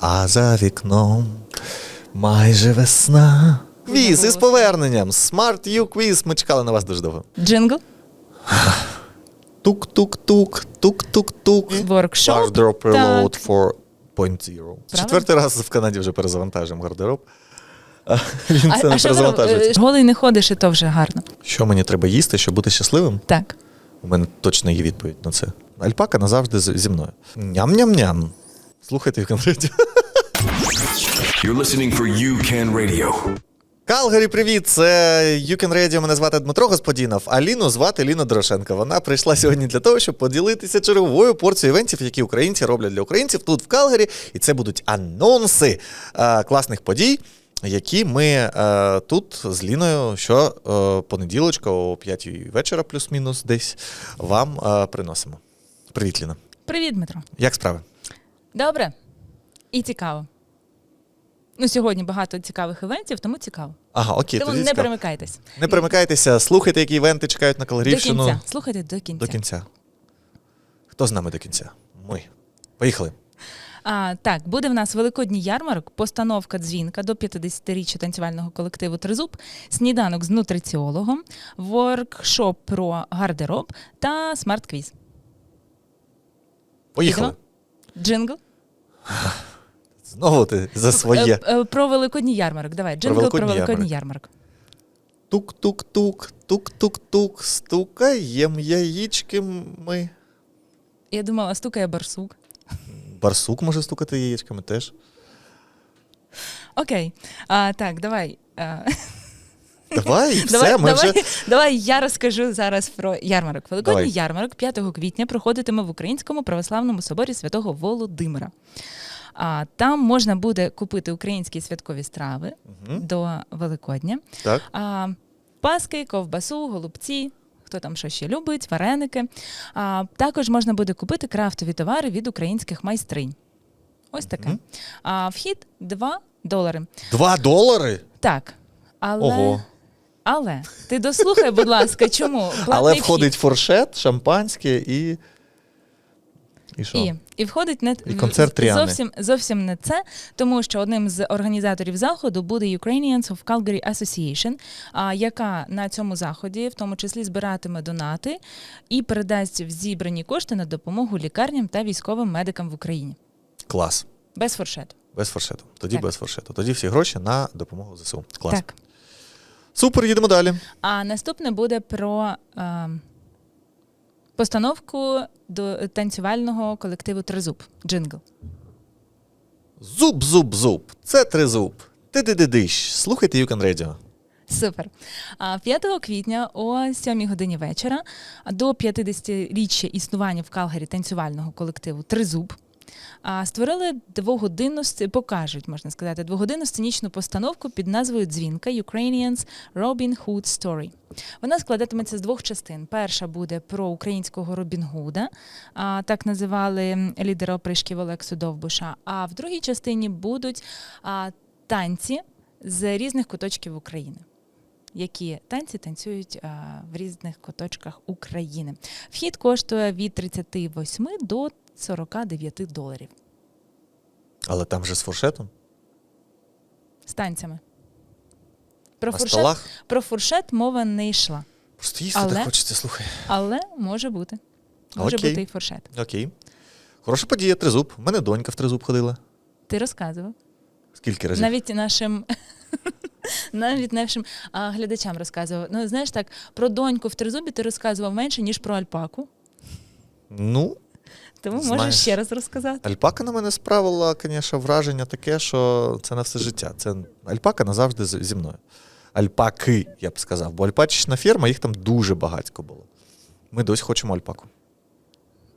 А за вікном майже весна. Квіз із поверненням. Smart U Quiz. Ми чекали на вас дуже довго. Джингл, Тук-тук-тук, тук-тук-тук. воркшоп. Wardrobe. Reload 4.0. Четвертий раз в Канаді вже перезавантажуємо гардероб. Він це не е, голий не ходиш, і то вже гарно. Що мені треба їсти, щоб бути щасливим? Так. У мене точно є відповідь на це. Альпака назавжди зі мною. Ням-ням-ням. Слухайте в конкреті. You're listening for UCAN Radio. Калгарі, привіт! Це You Can Radio. Мене звати Дмитро Господінов, а Ліну звати Ліна Дорошенко. Вона прийшла сьогодні для того, щоб поділитися черговою порцією івентів, які українці роблять для українців тут в Калгарі. І це будуть анонси е, класних подій, які ми е, тут з Ліною що е, понеділочка о 5 вечора, плюс-мінус, десь вам е, приносимо. Привіт, Ліна. Привіт, Дмитро. Як справи? Добре. І цікаво. Ну, сьогодні багато цікавих івентів, тому цікаво. Ага, окей, тому тоді не цікаво. перемикайтесь. Не перемикайтеся, слухайте, які івенти чекають на До Калгарівщину. кінця. Слухайте до кінця. До кінця. Хто з нами до кінця? Ми. Поїхали. А, так, буде в нас великодній ярмарок, постановка дзвінка до 50-річчя танцювального колективу Тризуб, сніданок з нутриціологом, воркшоп про гардероб та смарт-квіз. Поїхали. Джингл. Знову ти за своє. Е, е, Про великодній ярмарок. Давай, джингл про великодній великодній ярмарок. Тук-тук-тук, тук-тук-тук, стукаєм яєчки ми. Я думала, стукає барсук. Барсук може стукати яєчками теж. Окей. А, так, давай. А, Давай, все, давай, ми давай, вже. давай я розкажу зараз про ярмарок. Великодній Давай. ярмарок 5 квітня проходитиме в Українському православному соборі святого Володимира. А, там можна буде купити українські святкові страви Мгм. до Великодня. Так. А, паски, ковбасу, голубці. Хто там що ще любить, вареники. А, також можна буде купити крафтові товари від українських майстринь. Ось таке. Мгм. А, вхід 2 долари. Два долари? Так. Але, Ого. Але ти дослухай, будь ласка, чому? Платний Але вхід. входить фуршет, шампанське і. І що? І, і входить не І концерт Тріани. зовсім, зовсім не це, тому що одним з організаторів заходу буде Ukrainians of Calgary Association, а, яка на цьому заході в тому числі збиратиме донати і передасть в зібрані кошти на допомогу лікарням та військовим медикам в Україні. Клас. Без фуршету. Без фуршету. Тоді Так. без фуршету. Тоді всі гроші на допомогу ЗСУ. Клас. Так. Супер, їдемо далі. А наступне буде про е, постановку до танцювального колективу Тризуб. Джингл. Зуб, зуб, зуб. Це тризуб. Ти-ди-ди-диш. Слухайте Юкан Radio. Супер. 5 квітня о 7 годині вечора до 50-річчя існування в Калгарі танцювального колективу Тризуб. Створили двогодинну покажуть, можна сказати, двогодинну сценічну постановку під назвою Дзвінка Ukrainians Robin Hood Story. Вона складатиметься з двох частин. Перша буде про українського Робін Гуда, так називали лідера опришків Олексу Довбуша. А в другій частині будуть танці з різних куточків України. Які танці танцюють а, в різних куточках України. Вхід коштує від 38 до 49 доларів Але там же з фуршетом. з танцями. Про На фуршет, столах. про фуршет мова не йшла, Просто їсти Але- так хочеться, слухай. але може бути. Може Окей. бути і фуршет. Окей. Хороша подія, тризуб. У мене донька в тризуб ходила. Ти розказував. Скільки разів? Навіть нашим. Навіть нашим а, глядачам розказував. Ну, знаєш так, про доньку в тризубі ти розказував менше, ніж про альпаку. Ну, Тому Знаєш. можеш ще раз розказати. альпака на мене справила, звісно, враження таке, що це на все життя. Це альпака назавжди зі мною. Альпаки, я б сказав. Бо альпачечна ферма, їх там дуже багатько було. Ми досі хочемо альпаку.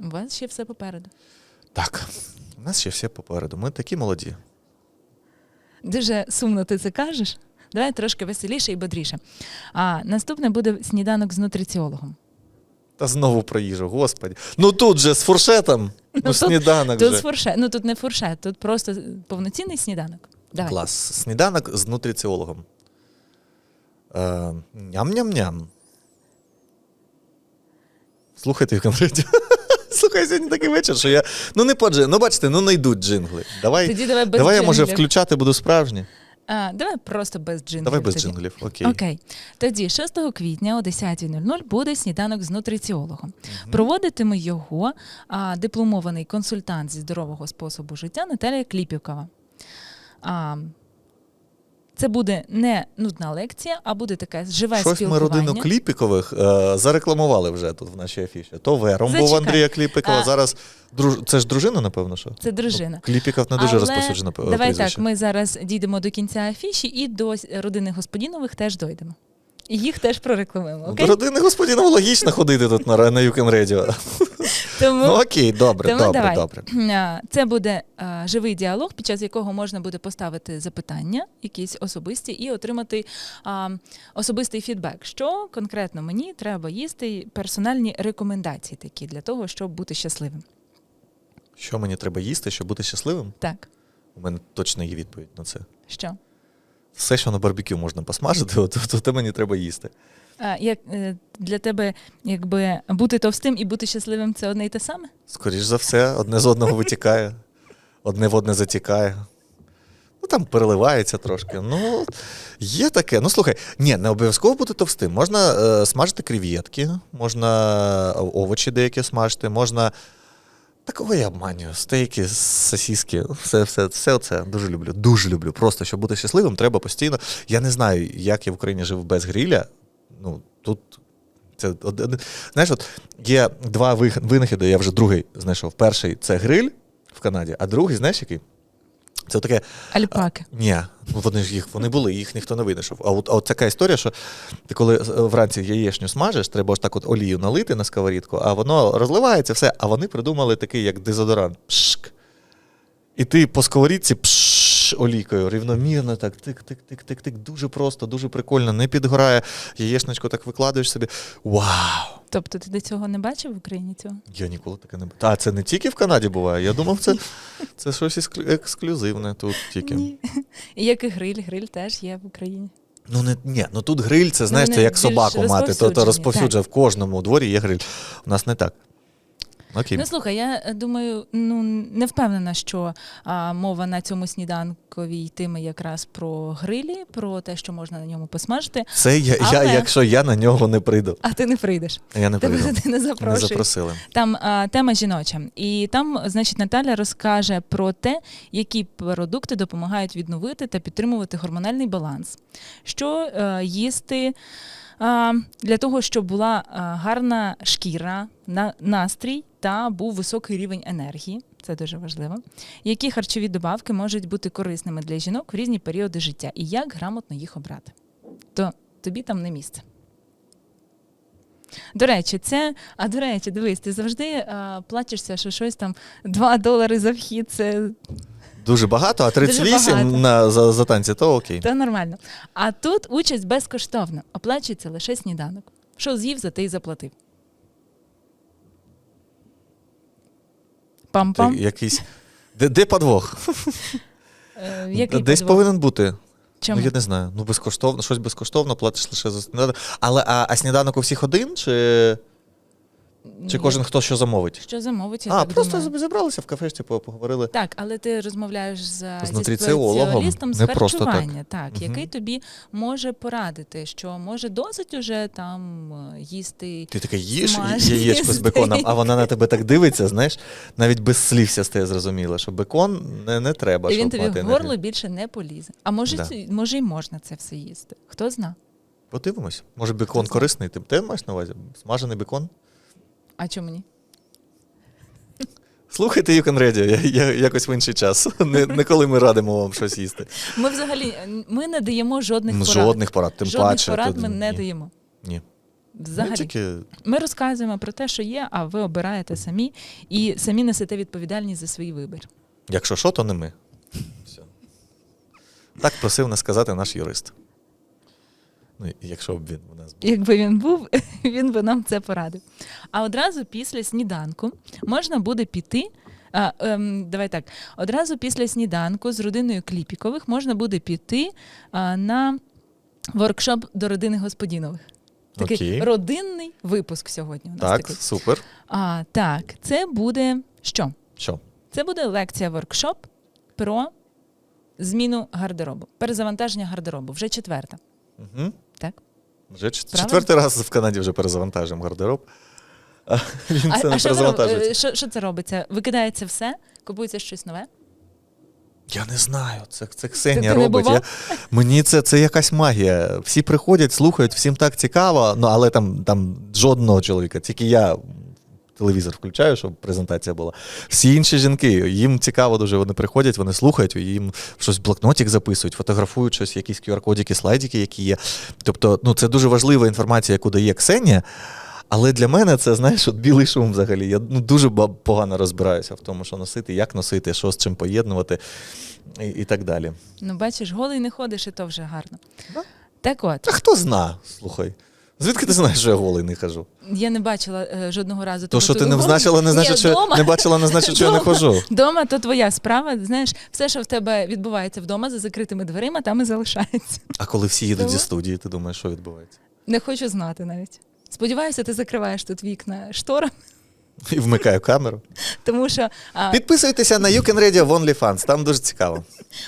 У вас ще все попереду. Так, у нас ще все попереду. Ми такі молоді. Дуже сумно ти це кажеш. Давай трошки веселіше і бодріше. А наступне буде сніданок з нутриціологом. Та знову про їжу, господі. Ну тут же з фуршетом. Ну, тут- сніданок Тут же. з фуршет. Ну тут не фуршет, тут просто повноцінний сніданок. Давай. Клас. Сніданок з нутриціологом. Е, ням-ням-ням. Слухайте в конкреті. Слухай, сьогодні такий вечір, що я. Ну не по джин- Ну, бачите, ну не йдуть джингли. Давай, Тоді давай без давай я може джинглів. включати буду справжні. А, давай просто без джинглів. Давай без тоді. джинглів. Окей. Окей. Тоді 6 квітня о 10.00 буде сніданок з нутриціологом. Проводитиме його а, дипломований консультант зі здорового способу життя Наталія Кліпівкова. А, це буде не нудна лекція, а буде таке живе Щось ми родину Кліпікових е, зарекламували вже тут в нашій афіші. То Вером був Андрія Кліпікова. А- Зараз друж... це ж дружина, напевно, що? Це дружина. Кліпіков не дуже Але розповсюджено е, Давай прізвище. так, ми зараз дійдемо до кінця афіші і до родини Господінових теж дойдемо. І їх теж прорекламуємо. Ну, Окей? До родини господіна логічно ходити тут на, на Can Radio. Тому Ну окей, добре, Тому добре, давай. добре. Це буде а, живий діалог, під час якого можна буде поставити запитання, якісь особисті, і отримати а, особистий фідбек. Що конкретно мені треба їсти, персональні рекомендації такі для того, щоб бути щасливим. Що мені треба їсти, щоб бути щасливим? Так, У мене точно є відповідь на це. що? Все, що на барбекю можна посмажити, от, то, то мені треба їсти. Як е, для тебе, якби бути товстим і бути щасливим це одне й те саме? Скоріш за все, одне з одного витікає, одне в одне затікає. Ну там переливається трошки. Ну, є таке. Ну слухай, ні, не обов'язково бути товстим. Можна е, смажити креветки, можна овочі деякі смажити, можна. Такого я обманюю. Стейки, сосіски, все, все, все це дуже люблю. Дуже люблю. Просто щоб бути щасливим, треба постійно. Я не знаю, як я в Україні жив без гриля. Ну, тут це один. Знаєш, от є два винахіди, я вже другий знайшов. Перший це гриль в Канаді, а другий, знаєш який? Це таке. Альпаки. Ні, ну вони ж їх вони були, їх ніхто не винайшов. А от, а от така історія, що ти коли е, вранці яєчню смажеш, треба ж так от олію налити на сковорідку, а воно розливається все, а вони придумали такий, як дезодорант. Пшк. І ти по сковорідці пш, олійкою рівномірно, так тик-тик-тик-тик-тик. Дуже просто, дуже прикольно, не підгорає. Яєчничку так викладаєш собі. Вау! Тобто ти до цього не бачив в Україні цього? Я ніколи таке не бачив. А це не тільки в Канаді буває. Я думав, це, це щось ексклюзивне тут тільки. Ні. І як і гриль, гриль теж є в Україні. Ну не ні, ну тут гриль, це знаєш, вони це як собаку мати, то, то розповсюджує в кожному дворі є гриль. У нас не так. Окей. Ну слухай, я е, думаю, ну не впевнена, що а, мова на цьому сніданковій йтиме якраз про грилі, про те, що можна на ньому посмажити. Це я, я, якщо я на нього не прийду. А ти не прийдеш. Я не Тебе прийду. туди не Не запросили. Там а, тема жіноча, і там, значить, Наталя розкаже про те, які продукти допомагають відновити та підтримувати гормональний баланс, що е, їсти. Для того, щоб була гарна шкіра, на- настрій та був високий рівень енергії, це дуже важливо. Які харчові добавки можуть бути корисними для жінок в різні періоди життя, і як грамотно їх обрати. То тобі там не місце. До речі, це. А до речі, дивись, ти завжди а, плачешся, що щось там 2 долари за вхід, це Дуже багато, а 38 багато. На, за, за танці, то окей. то нормально. А тут участь безкоштовна, оплачується лише сніданок. Що з'їв, за те й заплатив. Пам-пам. якийсь. Де, де подвох? Е, який Десь подвох? повинен бути. Чому? Ну, я не знаю. Ну, безкоштовно, щось безкоштовно, платиш лише за сніданок. Але а, а сніданок у всіх один, чи, чи кожен хто що замовить? Що замовить, я а, так просто думаю. зібралися в кафешці, по- поговорили. Так, але ти розмовляєш з, З зі нутриціологом, спеціалістом з не просто так. харчування, так, Мгм. який тобі може порадити, що може досить уже там е, їсти Ти таке їш Смажені яєчко з беконом, а вона на тебе так дивиться, знаєш, навіть без слів ся стає зрозуміло, що бекон не, не треба, І щоб він тобі мати в горло енергію. більше не полізе. А може, Да. ці- може й можна це все їсти. Хто зна? Подивимось. Може, бекон корисний? Ти, ти маєш на увазі? Смажений бекон? А чому ні? Слухайте Can Radio, я, я, якось в інший час. Не, не коли ми радимо вам щось їсти. Ми взагалі ми не даємо жодних Ну, порад. Жодних порад, тим жодних паче. порад тут ми не даємо. Ні. Взагалі. Ми тільки Ми розказуємо про те, що є, а ви обираєте самі і самі несете відповідальність за свій вибір. Якщо що, то не ми. Все. Так просив нас сказати наш юрист. Ну, якщо б він у нас був. Якби він був, він би нам це порадив. А одразу після сніданку можна буде піти. А, ем, давай так. Одразу після сніданку з родиною Кліпікових можна буде піти а, на воркшоп до родини Господінових. Такий Окей. родинний випуск сьогодні. У нас Так, такий. супер. А, так, це буде що? Що? Це буде лекція воркшоп про зміну гардеробу, перезавантаження гардеробу. Вже четверта. Угу. Так? Вже четвертий раз в Канаді вже перезавантажимо гардероб. А він А, це не а що, перезавантажується. е, що, що це робиться? Викидається все, купується щось нове. Я не знаю. Це, це Ксенія не робить. Я, мені це, це якась магія. Всі приходять, слухають, всім так цікаво, ну але там, там жодного чоловіка, тільки я телевізор включаю, щоб презентація була. Всі інші жінки, їм цікаво дуже, вони приходять, вони слухають, їм щось в блокнотик записують, фотографують щось, якісь QR-кодики, слайдики, які є. Тобто, ну це дуже важлива інформація, яку дає Ксенія. Але для мене це, знаєш, от білий шум взагалі. Я ну, дуже погано розбираюся в тому, що носити, як носити, що з чим поєднувати і, і так далі. Ну, бачиш, голий не ходиш, і то вже гарно. Да. Так от, А хто зна, слухай. Звідки ти знаєш, що я голий не хожу? я не бачила е, жодного разу. То, того, що ти не голий. значила, не значить, що дома. не бачила, не значить, що я не Дома. хожу. Дома то твоя справа. Знаєш, все, що в тебе відбувається вдома за закритими дверима, там і залишається. А коли всі їдуть Дома? зі студії, ти думаєш, що відбувається? Не хочу знати навіть. Сподіваюся, ти закриваєш тут вікна шторами, І вмикаю камеру. тому що а, Підписуйтеся на You Can Radio в OnlyFans, там дуже цікаво.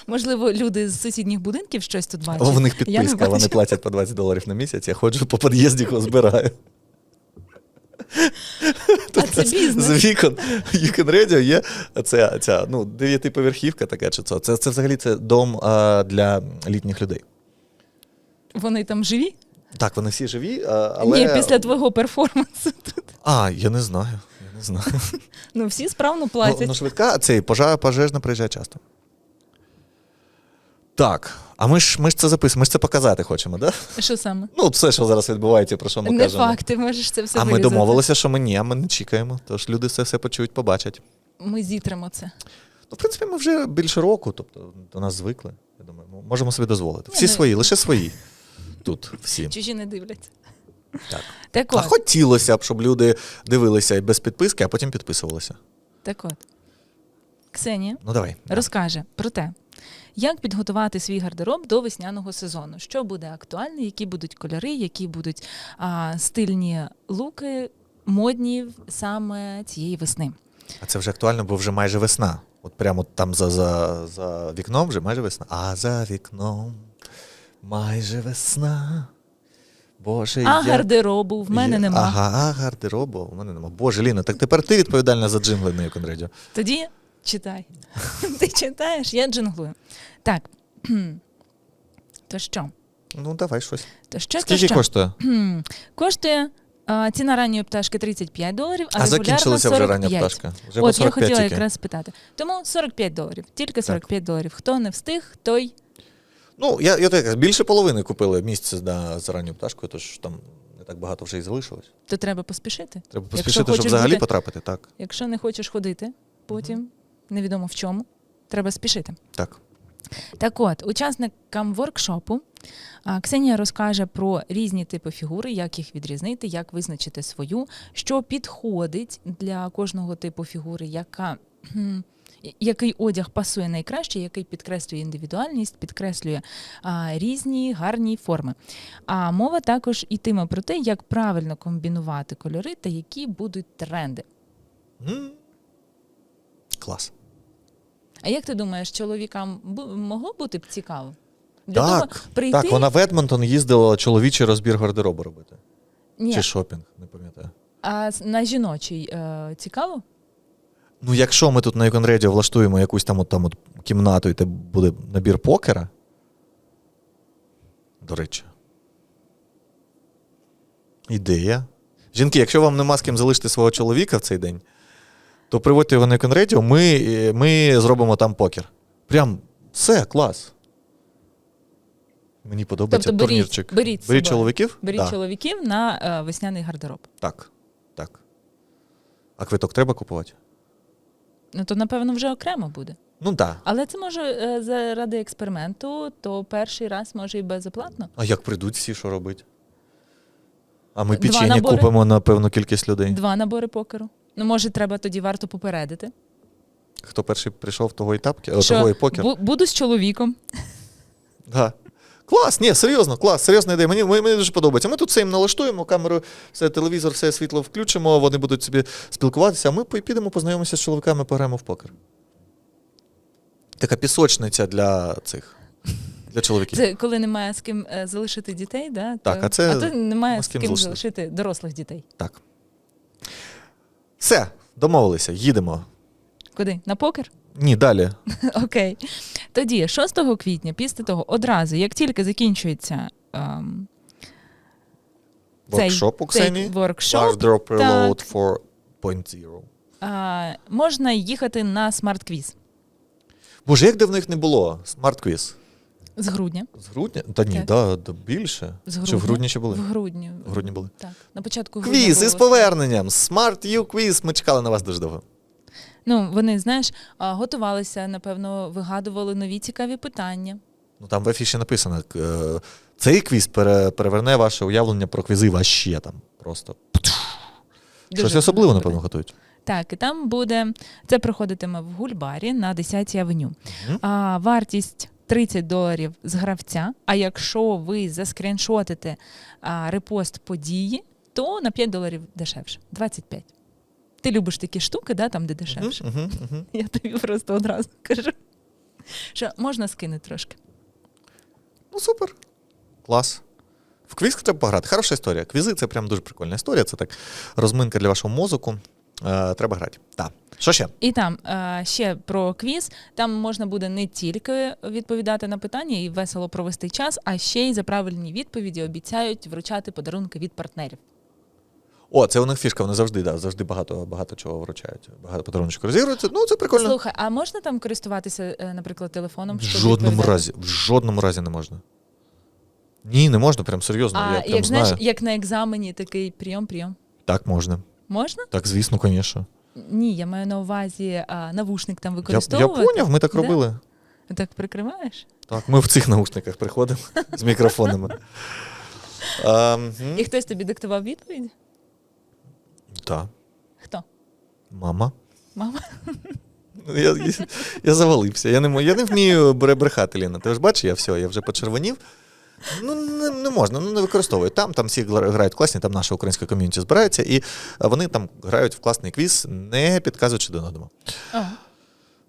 можливо люди з сусідніх будинків щось тут бачать. В них Я не підписка, вони бачу. платять по 20 доларів на місяць, я ходжу по під'їзді, його збираю. А це бізнес. З вікон You Can Radio є ця, ця ну, дев'ятиповерхівка така, чи це. Це, це взагалі це дом а, для літніх людей. Вони там живі? Так, вони всі живі, а, але. Ні, після твого перформансу тут. А, я не знаю. Не знаю. Ну всі справно Ну, платять. ну, швидка, цей пожар, пожежна приїжджає часто. Так. А ми ж, ми ж це записуємо, ми ж це показати хочемо, так? Да? Що саме? Ну, все, що зараз відбувається, про що ми не кажемо. факт, ти можеш це все а ми домовилися, що ми ні, а ми не чекаємо. Тож люди це все почують, побачать. Ми зітримо це. Ну, в принципі, ми вже більше року, тобто до нас звикли. Я думаю, можемо собі дозволити. Всі ну- свої, лише свої. Тут всі. Чужі не дивляться. Так. Так А хотілося б, щоб люди дивилися і без підписки, а потім підписувалися. так от. Ксенія Ну давай. розкаже про те, як підготувати свій гардероб до весняного сезону, що буде актуально, які будуть кольори, які будуть а, стильні луки, модні саме цієї весни. А це вже актуально, бо вже майже весна. От прямо там за, за, за вікном вже майже весна. А за вікном майже весна. Боже, А як... гардеробу в мене є- нема. Ага, а гардеробу в мене нема. Боже, Ліна, так тепер ти відповідальна за джингли на Юкон Радіо. Тоді читай. Ти читаєш, я джинглую. Так. То що? Ну, давай щось. То що, то Скільки що? коштує? Коштує а, ціна ранньої пташки 35 доларів, а, А закінчилася 45. вже рання пташка. Вже От я хотіла тільки. якраз спитати. Тому 45 доларів, тільки 45 доларів. Хто не встиг, той Ну, я, я так, більше половини купили місце на, за ранню пташкою, тож там не так багато вже і залишилось. то треба поспішити. Треба Якщо поспішити, щоб взагалі бути- потрапити. Так. Якщо не хочеш ходити, потім невідомо в чому, треба спішити. так. Так от, учасникам воркшопу Ксенія розкаже про різні типи фігури, як їх відрізнити, як визначити свою, що підходить для кожного типу фігури, яка. Який одяг пасує найкраще, який підкреслює індивідуальність, підкреслює а, різні гарні форми. А мова також ітиме про те, як правильно комбінувати кольори та які будуть тренди. М. Клас. А як ти думаєш, чоловікам могло бути б цікаво? Для Так, того прийти так, вона в Едмонтон їздила чоловічий розбір гардеробу робити. Ні, Чи шопінг, не пам'ятаю. А на жіночий е, цікаво? Ну, якщо ми тут на Юкон Radio влаштуємо якусь там, от, там от кімнату, і це буде набір покера. До речі. Ідея. Жінки, якщо вам нема з ким залишити свого чоловіка в цей день, то приводьте його на Юкон Radio, ми, е, ми зробимо там покер. Прям все, клас. Мені подобається Тобто беріть- турнірчик. беріть з беріть чоловіків? Беріть Да. чоловіків на е, весняний гардероб. Так, так. А квиток треба купувати? Ну то напевно вже окремо буде. Ну так. Але це може е, заради експерименту, то перший раз може і безоплатно. А як прийдуть всі, що робить? А ми набори. купимо на певну кількість людей. Два набори покеру. Ну, може, треба тоді варто попередити. Хто перший прийшов, того і тапки, що того і покер. буду з чоловіком. Да. Клас, ні, серйозно, клас, серйозна ідея. Мені, мені дуже подобається. Ми тут все їм налаштуємо, камеру, все, телевізор, все світло включимо, вони будуть собі спілкуватися, а ми підемо познайомимося з чоловіками, пограємо в покер. Така пісочниця для цих. Для чоловіків. Це коли немає з ким е, залишити дітей, да? то, Так, а це а то немає з ким залишити. залишити дорослих дітей. Так. Все, домовилися, їдемо. Куди? На покер? Ні, далі. Окей. Тоді, 6 квітня, після того, одразу, як тільки закінчується ем, Воркшоп у Ксенії. воркшоп, Large reload 4.0. а, можна їхати на смарт-квіз Боже, як давно їх не було? Смарт-квіз. з грудня. З грудня? Та ні, Так. да, да, більше. З Чи в грудня. грудні ще були? В грудні. В грудні були. Так. На початку грудня Квіз було із поверненням. Smart U Quiz. Ми чекали на вас дуже довго. Ну, вони, знаєш, готувалися, напевно, вигадували нові цікаві питання. Ну там в афіші написано: е, цей квіз переверне ваше уявлення про квізи ваще там. Просто. Дуже Щось особливо, напевно, готують. Так, і там буде це проходитиме в Гульбарі на 10-й авеню. Мгм. А, вартість 30 доларів з гравця. А якщо ви заскріншотите а, репост події, то на 5 доларів дешевше 25. Ти любиш такі штуки, да, там, де дешевше. Мгм, мгм, мгм. Я тобі просто одразу кажу, що можна скинути трошки. Ну, супер. Клас. В квіз треба пограти. Хороша історія. Квізи це прям дуже прикольна історія. Це так розминка для вашого мозку. Е, треба грати. Так. Що ще? І там е, ще про квіз. Там можна буде не тільки відповідати на питання і весело провести час, а ще й за правильні відповіді обіцяють вручати подарунки від партнерів. О, це у них фішка, вони завжди, да, завжди багато, багато чого вручають. Багато подаруночок розігруються. Ну, це прикольно. Слухай, а можна там користуватися, е, наприклад, телефоном? В жодному відповідати? разі, в жодному разі не можна. Ні, не можна, прям серйозно. А я прям як знаю. знаєш, як на екзамені такий прийом, прийом. Так можна. Можна? Так, звісно, звісно. Ні, я маю на увазі а, навушник там Я, я поняв, ми так Да? робили. Так прикриваєш? Так, ми в цих наушниках приходимо з мікрофонами. Ем, І хтось тобі диктував відповідь? Так, Хто? мама. Мама? Я, я, я завалився. Я не, я не вмію брехати, Ліна. Ти ж бачиш, я все, я вже почервонів. Ну, не, не можна, ну не використовують. Там, там всі грають класні, там наша українська ком'юніті збирається, і вони там грають в класний квіз, не підказуючи один одному. О,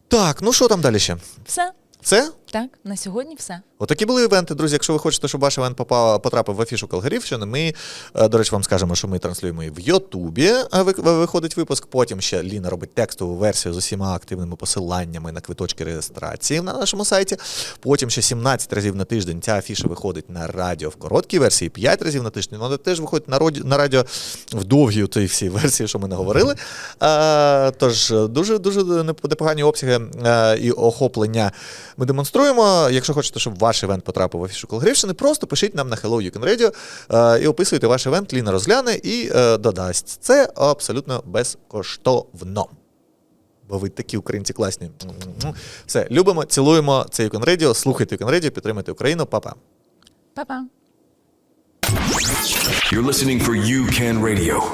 Так, ну що там далі ще? все. Це? Так, на сьогодні все. Отакі були івенти, друзі. Якщо ви хочете, щоб ваш івент попав, потрапив в афішу Калгарівщини, ми, е, до речі, вам скажемо, що ми транслюємо і в Ютубі. ви- ви- Виходить випуск. Потім ще Ліна робить текстову версію з усіма активними посиланнями на квиточки реєстрації на нашому сайті. Потім ще 17 разів на тиждень ця афіша виходить на радіо в короткій версії, 5 разів на тиждень. Вона теж виходить на, роді- на радіо в довгій тій всій версії, що ми не говорили. Е, Тож дуже дуже непогані обсяги е, і охоплення ми демонструємо. Якщо хочете, щоб ваш івент потрапив в афішу Колгрівщини, просто пишіть нам на Hello You Can Radio е, і описуйте ваш івент, Ліна розгляне і е, додасть. Це абсолютно безкоштовно. Бо ви такі українці класні. Все, любимо, цілуємо. Це You Can Radio. Слухайте You Can Radio, підтримуйте Україну. Па-па. Па-па. You're listening for You Can Radio.